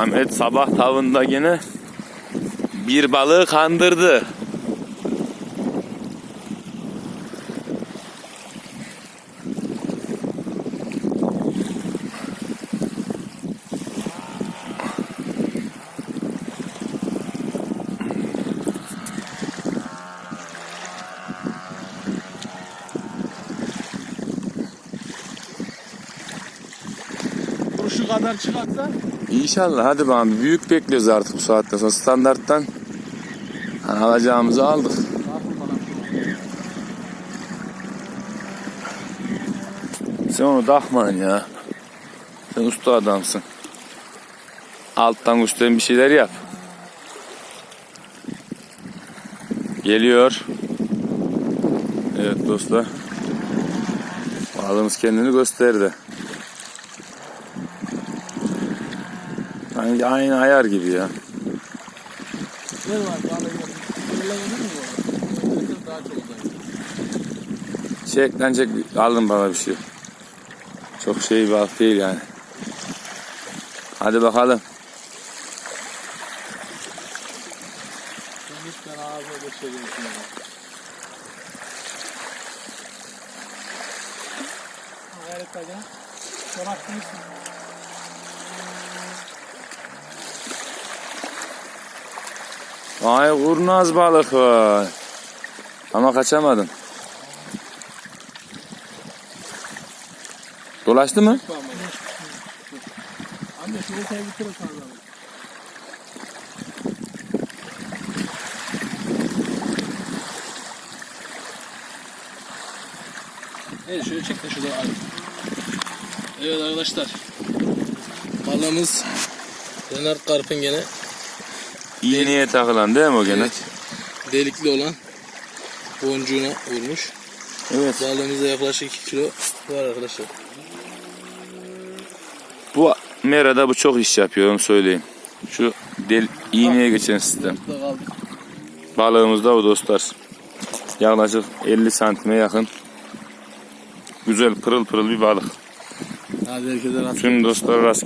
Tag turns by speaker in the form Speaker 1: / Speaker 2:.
Speaker 1: Ahmet sabah tavında yine bir balığı kandırdı.
Speaker 2: Kadar çıkarsa
Speaker 1: İnşallah hadi bakalım büyük bekliyoruz artık bu saatten sonra standarttan hani alacağımızı aldık. Sen onu takma ya. Sen usta adamsın. Alttan üstten bir şeyler yap. Geliyor. Evet dostlar. Balığımız kendini gösterdi. Aynı, aynı ayar gibi ya.
Speaker 2: ne var çok uzak.
Speaker 1: Çeklenecek alın bana bir şey. Çok şey bir balık değil yani. Hadi bakalım.
Speaker 2: Lütfen ağzına geçebilirsin.
Speaker 1: Vay kurnaz balık var. Ama kaçamadın. Dolaştı mı?
Speaker 2: Anne şunu sen bitirin. Evet şöyle çek de şurada al. Evet arkadaşlar. Balığımız Renard Karp'ın gene
Speaker 1: İğneye takılan değil mi o gene?
Speaker 2: evet, delikli olan boncuğuna vurmuş.
Speaker 1: Evet.
Speaker 2: Balığımızda yaklaşık 2 kilo var arkadaşlar.
Speaker 1: Bu merada bu çok iş yapıyor onu söyleyeyim. Şu del iğneye geçen sistem.
Speaker 2: Burada kaldı.
Speaker 1: Balığımız da bu dostlar. Yaklaşık 50 santime yakın. Güzel pırıl pırıl bir balık.
Speaker 2: Hadi herkese rast
Speaker 1: Tüm dostlar rast